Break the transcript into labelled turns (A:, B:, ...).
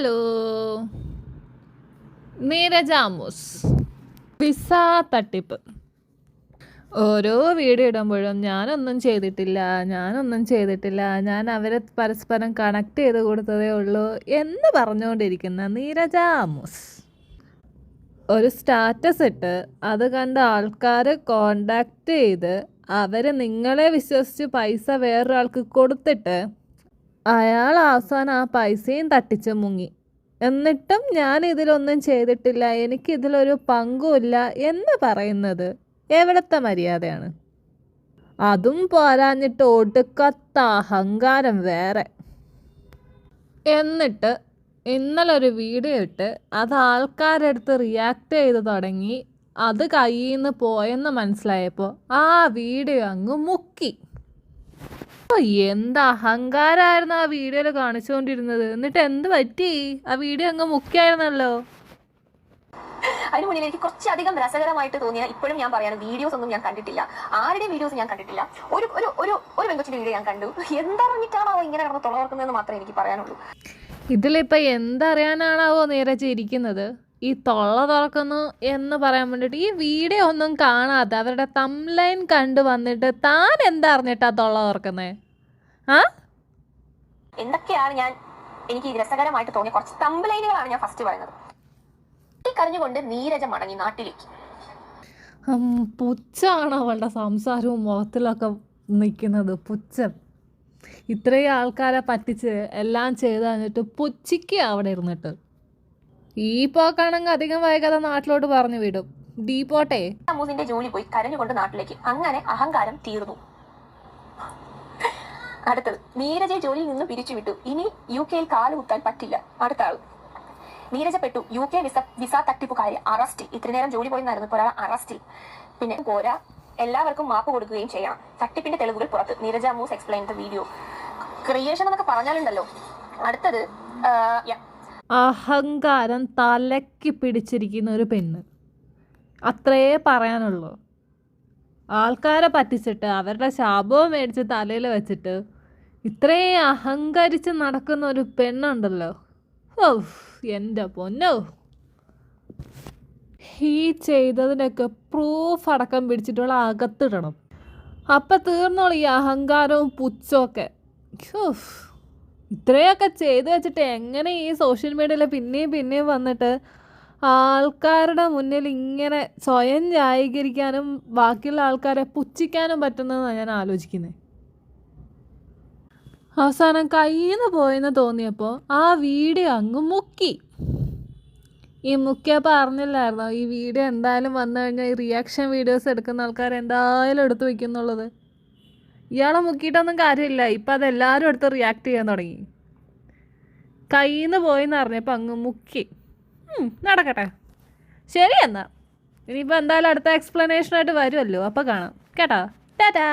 A: Hello Neeraja Amos visa തട്ടിപ്പ്. ഓരോ video ഇടുമ്പോഴും ഞാനൊന്നും ചെയ്തിട്ടില്ല ഞാനൊന്നും ചെയ്തിട്ടില്ല ഞാൻ അവരെ പരസ്പരം കണക്ട് ചെയ്ത് കൊടുത്തതേ ഉള്ളൂ എന്ന് പറഞ്ഞുകൊണ്ടിരിക്കുന്ന നീരജ ആമോസ് ഒരു സ്റ്റാറ്റസ് ഇട്ട് അത് കണ്ട ആൾക്കാർ കോണ്ടാക്ട് ചെയ്ത് അവർ നിങ്ങളെ വിശ്വസിച്ച് പൈസ വേറൊരാൾക്ക് കൊടുത്തിട്ട് അയാൾ അവസാനം ആ പൈസയും തട്ടിച്ച് മുങ്ങി. എന്നിട്ടും ഞാൻ ഇതിലൊന്നും ചെയ്തിട്ടില്ല. എനിക്കിതിലൊരു പങ്കുമില്ല എന്ന് പറയുന്നത് എവിടത്തെ മര്യാദയാണ്? അതും പോരാഞ്ഞിട്ട് ഒടുക്കത്ത അഹങ്കാരം വേറെ. എന്നിട്ട് ഇന്നലെ ഒരു വീഡിയോ ഇട്ട് അത് ആൾക്കാരെടുത്ത് റിയാക്ട് ചെയ്ത് തുടങ്ങി. അത് കയ്യിൽ നിന്ന് പോയെന്ന് മനസ്സിലായപ്പോൾ ആ വീഡിയോ അങ്ങ് മുക്കി. എന്ത് അഹങ്കാരമായിരുന്നു ആ വീഡിയോയിൽ കാണിച്ചുകൊണ്ടിരുന്നത് എന്നിട്ട് എന്ത് പറ്റി? ആ വീഡിയോ അങ്ങ് മുക്കിയായിരുന്നല്ലോ.
B: അതിന് മുന്നിൽ എനിക്ക് കുറച്ചധികം രസകരമായിട്ട് തോന്നിയ ഇപ്പോഴും ഞാൻ പറയാൻ വീഡിയോസ് ഒന്നും ഞാൻ കണ്ടിട്ടില്ല. ആരുടെ വീഡിയോസ് ഞാൻ കണ്ടിട്ടില്ല. ഒരു ഒരു ഒരു ഒരു പെൺകൊച്ചിന്റെ വീഡിയോ ഞാൻ കണ്ടു. എന്തറിഞ്ഞിട്ടാണോ ഇങ്ങനെ കിടന്ന് തുളവർക്കുന്നതെന്ന് മാത്രമേ എനിക്ക് പറയാനുള്ളൂ.
A: ഇതിലിപ്പോ എന്തറിയാനാണാവോ നേരെ ഇരിക്കുന്നത് ഈ തൊള്ള തുറക്കുന്നു എന്ന് പറയാൻ വേണ്ടിയിട്ട് ഈ വീഡിയോ ഒന്നും കാണാതെ അവരുടെ തംലൈൻ കണ്ടു വന്നിട്ട് താൻ എന്താ അറിഞ്ഞിട്ടാ തൊള്ള തുറക്കുന്നത് ആ?
B: എന്തൊക്കെയാണ് ഞാൻ എനിക്ക് രസകരമായിട്ട് തോന്നിയ കുറച്ച് തംലൈനുകളാണ് ഞാൻ ഫസ്റ്റ് പറയുന്നത്. കരഞ്ഞുകൊണ്ട് നീരജ മടങ്ങി നാട്ടിലേക്ക്.
A: പുച്ഛാണ് പുച്ഛമാണ് അവളുടെ സംസാരവും മുഖത്തിലൊക്കെ നിൽക്കുന്നത്. പുച്ഛം. ഇത്രയും ആൾക്കാരെ പറ്റിച്ച് എല്ലാം ചെയ്ത് കഴിഞ്ഞിട്ട് പുച്ഛിക്കുക അവിടെ ഇരുന്നിട്ട്. ഈ പോക്കാണെങ്കിൽ അധികം വൈകാതെ നാട്ടിലോട്ട് പറഞ്ഞു വിടും. ഡീ പോട്ടെ.
B: അമ്മൂസിന്റെ ജോലി പോയി കരഞ്ഞുകൊണ്ട് നാട്ടിലേക്ക്. അങ്ങനെ അഹങ്കാരം തീർന്നു. അടുത്തത്. നീരജെ ജോലിയിൽ നിന്ന് പിരിച്ചുവിട്ടു. ഇനി യു കെയിൽ കാലുകുത്താൻ പറ്റില്ല. അടുത്ത ആൾ നീരജ പെട്ടു. യു കെ വിസ വിസ തട്ടിപ്പുകാരി. അറസ്റ്റ്. ഇത്ര നേരം ജോലി പോയെന്നായിരുന്നു ഇപ്പോൾ ഒരാൾ അറസ്റ്റിൽ പിന്നെ പോരാ എല്ലാവർക്കും മാപ്പ് കൊടുക്കുകയും ചെയ്യാം. തട്ടിപ്പിന്റെ തെളിവുകൾ പുറത്ത്. നീരജ മൂസ് എക്സ്പ്ലെയിൻ ദ വീഡിയോ ക്രിയേഷൻ എന്നൊക്കെ പറഞ്ഞാലുണ്ടല്ലോ. അടുത്തത്.
A: അഹങ്കാരം തലയ്ക്ക് പിടിച്ചിരിക്കുന്ന ഒരു പെണ്ണ്. അത്രയേ പറയാനുള്ളൂ. ആൾക്കാരെ പറ്റിച്ചിട്ട് അവരുടെ ശാപവും മേടിച്ച് തലയിൽ വെച്ചിട്ട് ഇത്രയും അഹങ്കരിച്ച് നടക്കുന്ന ഒരു പെണ്ണുണ്ടല്ലോ. ഓ എന്റെ പൊന്നോ. ഈ ചെയ്തതിനൊക്കെ പ്രൂഫ് അടക്കം പിടിച്ചിട്ടുള്ള അകത്തിടണം. അപ്പം തീർന്നോളൂ ഈ അഹങ്കാരവും പുച്ചൊക്കെ ഹുഫ്. ഇത്രയൊക്കെ ചെയ്ത് വെച്ചിട്ട് എങ്ങനെ ഈ സോഷ്യൽ മീഡിയയിൽ പിന്നെയും പിന്നെയും വന്നിട്ട് ആൾക്കാരുടെ മുന്നിൽ ഇങ്ങനെ സ്വയം ന്യായീകരിക്കാനും ബാക്കിയുള്ള ആൾക്കാരെ പുച്ഛിക്കാനും പറ്റുന്നതെന്നാണ് ഞാൻ ആലോചിക്കുന്നത് അവസാനം കയ്യിന്ന് പോയെന്ന് തോന്നിയപ്പോൾ ആ വീഡിയോ അങ്ങ് മുക്കി. ഈ മുക്കിയപ്പോൾ അറിഞ്ഞില്ലായിരുന്നോ? ഈ വീഡിയോ എന്തായാലും വന്നു കഴിഞ്ഞാൽ ഈ റിയാക്ഷൻ വീഡിയോസ് എടുക്കുന്ന ആൾക്കാർ എന്തായാലും എടുത്തു വയ്ക്കുന്നുള്ളത് ഇയാളെ മുക്കിയിട്ടൊന്നും കാര്യമില്ല. ഇപ്പം അതെല്ലാവരും അടുത്ത് റിയാക്ട് ചെയ്യാൻ തുടങ്ങി. കയ്യിൽ നിന്ന് പോയെന്ന് അറിഞ്ഞപ്പോൾ അങ്ങ് മുക്കി. നടക്കട്ടെ. ശരി എന്നാൽ ഇനിയിപ്പോൾ എന്തായാലും അടുത്ത എക്സ്പ്ലനേഷനായിട്ട് വരുമല്ലോ അപ്പോൾ കാണാം. കേട്ടോ? ടാറ്റാ